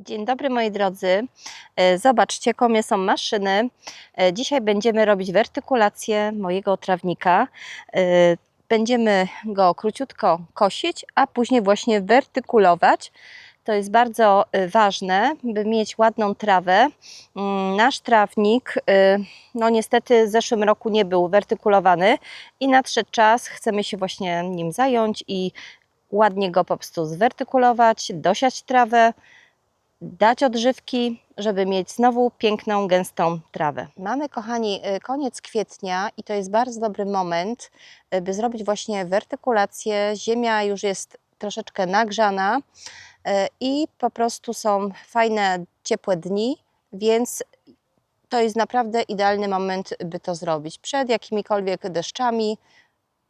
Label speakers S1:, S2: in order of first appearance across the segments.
S1: Dzień dobry moi drodzy. E, Zobaczcie, komie są maszyny. E, Dzisiaj będziemy robić wertykulację mojego trawnika. E, Będziemy go króciutko kosić, a później właśnie wertykulować. To jest bardzo ważne, by mieć ładną trawę. Mm, Nasz trawnik, no niestety w zeszłym roku nie był wertykulowany i nadszedł czas, chcemy się właśnie nim zająć i ładnie go po prostu zwertykulować, dosiać trawę, dać odżywki, żeby mieć znowu piękną, gęstą trawę. Mamy, kochani, y, koniec kwietnia i to jest bardzo dobry moment, y, by zrobić właśnie wertykulację. Ziemia już jest troszeczkę nagrzana y, i po prostu są fajne, ciepłe dni, więc to jest naprawdę idealny moment, by to zrobić. Przed jakimikolwiek deszczami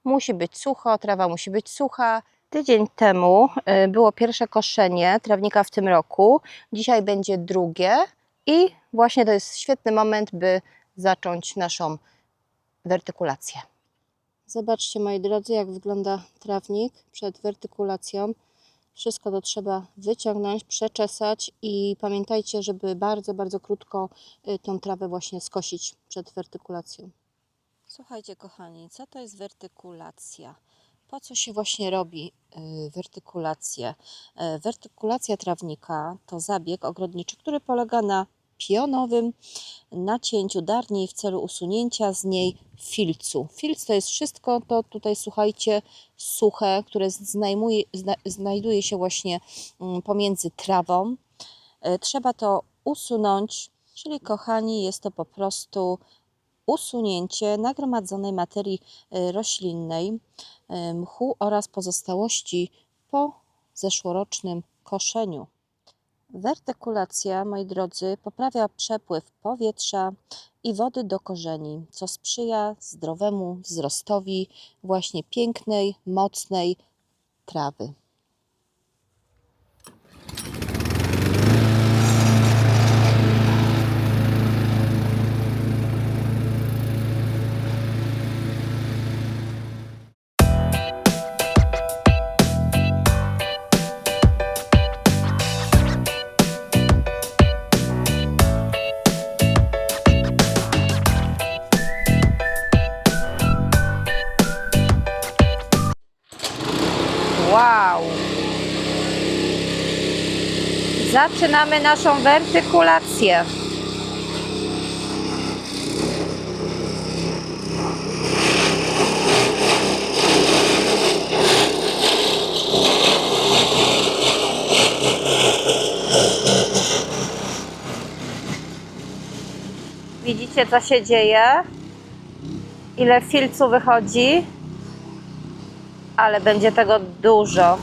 S1: musi być sucho, trawa musi być sucha. Tydzień temu y, było pierwsze koszenie trawnika w tym roku. Dzisiaj będzie drugie i właśnie to jest świetny moment, by zacząć naszą wertykulację. Zobaczcie moi drodzy, jak wygląda trawnik przed wertykulacją. Wszystko to trzeba wyciągnąć, przeczesać i pamiętajcie, żeby bardzo, bardzo krótko y, tą trawę właśnie skosić przed wertykulacją. Słuchajcie kochani, co to jest wertykulacja? Po co się właśnie robi y, wertykulację? E, Wertykulacja trawnika to zabieg ogrodniczy, który polega na pionowym nacięciu darni w celu usunięcia z niej filcu. Filc to jest wszystko to tutaj, słuchajcie, suche, które znajmuje, zna, znajduje się właśnie mm, pomiędzy trawą. E, Trzeba to usunąć, czyli kochani, jest to po prostu usunięcie nagromadzonej materii roślinnej, mchu oraz pozostałości po zeszłorocznym koszeniu. Wertykulacja, moi drodzy, poprawia przepływ powietrza i wody do korzeni, co sprzyja zdrowemu wzrostowi właśnie pięknej, mocnej trawy. Zaczynamy naszą wertykulację. Widzicie, co się dzieje? Ile filcu wychodzi? ale będzie tego dużo.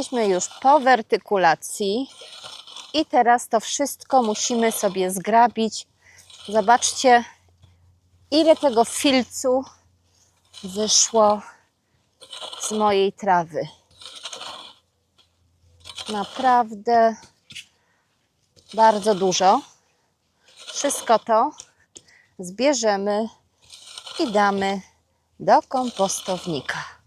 S1: Jesteśmy już po wertykulacji i teraz to wszystko musimy sobie zgrabić. Zobaczcie, ile tego filcu wyszło z mojej trawy. Naprawdę bardzo dużo. Wszystko to zbierzemy i damy do kompostownika.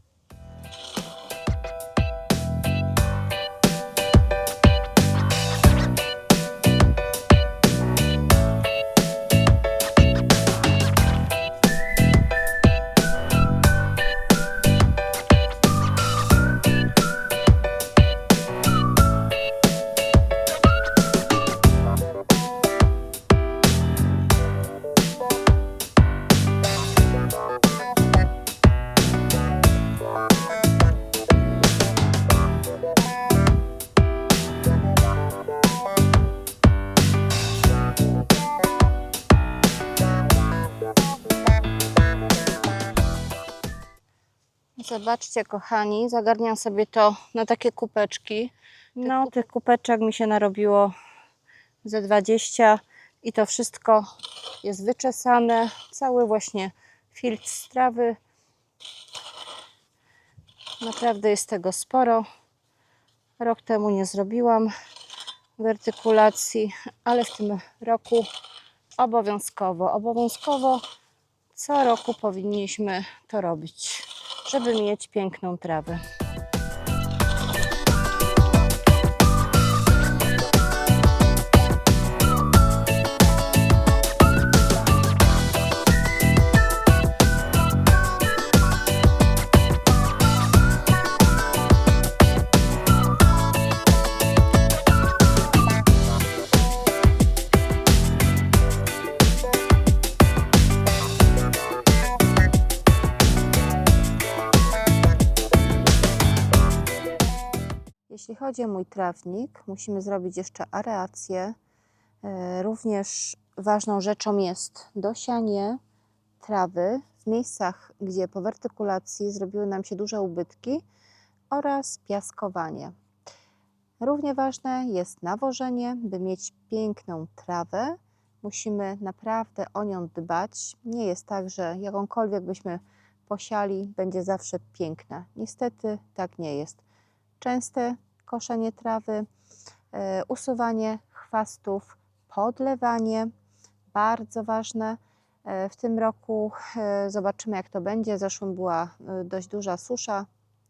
S1: Zobaczcie, kochani, zagarniam sobie to na takie kupeczki. No, tych kupeczek mi się narobiło ze 20 i to wszystko jest wyczesane. Cały właśnie filtr z trawy. Naprawdę jest tego sporo. Rok temu nie zrobiłam wertykulacji, ale w tym roku obowiązkowo, obowiązkowo co roku powinniśmy to robić, żeby mieć piękną trawę. Jeśli chodzi o mój trawnik, musimy zrobić jeszcze areację. E, Również ważną rzeczą jest dosianie trawy w miejscach, gdzie po wertykulacji zrobiły nam się duże ubytki oraz piaskowanie. Równie ważne jest nawożenie, by mieć piękną trawę. Musimy naprawdę o nią dbać. Nie jest tak, że jakąkolwiek byśmy posiali, będzie zawsze piękna. Niestety tak nie jest częste koszenie trawy, e, usuwanie chwastów, podlewanie, bardzo ważne. E, W tym roku e, zobaczymy, jak to będzie. Zeszłym była dość duża susza,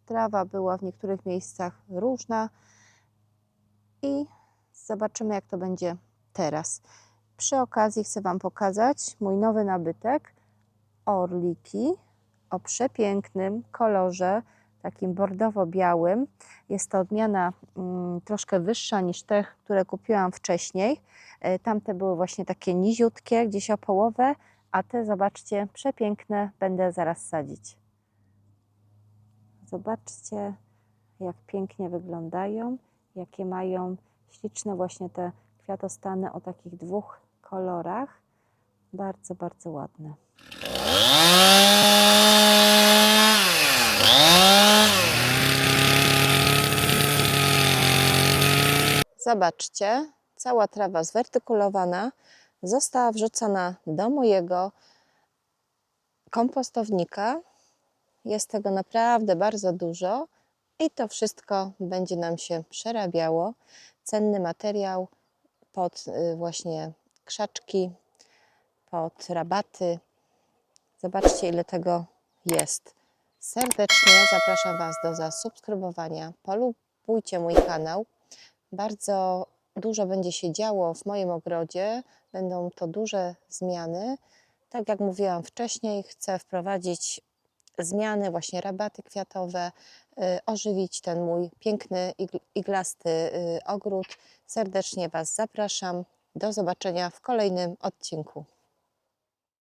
S1: trawa była w niektórych miejscach różna i zobaczymy, jak to będzie teraz. Przy okazji chcę Wam pokazać mój nowy nabytek orliki o przepięknym kolorze takim bordowo-białym. Jest to odmiana mm, troszkę wyższa niż te, które kupiłam wcześniej. E, Tamte były właśnie takie niziutkie, gdzieś o połowę, a te zobaczcie, przepiękne, będę zaraz sadzić. Zobaczcie, jak pięknie wyglądają, jakie mają śliczne właśnie te kwiatostany o takich dwóch kolorach. Bardzo, bardzo ładne. Zobaczcie, cała trawa zwertykulowana została wrzucona do mojego kompostownika. Jest tego naprawdę bardzo dużo i to wszystko będzie nam się przerabiało. Cenny materiał pod y, właśnie krzaczki, pod rabaty. Zobaczcie, ile tego jest. Serdecznie zapraszam Was do zasubskrybowania. Polubujcie mój kanał. Bardzo dużo będzie się działo w moim ogrodzie. Będą to duże zmiany. Tak jak mówiłam wcześniej, chcę wprowadzić zmiany, właśnie rabaty kwiatowe, y, ożywić ten mój piękny, igl- iglasty y, ogród. Serdecznie Was zapraszam. Do zobaczenia w kolejnym odcinku.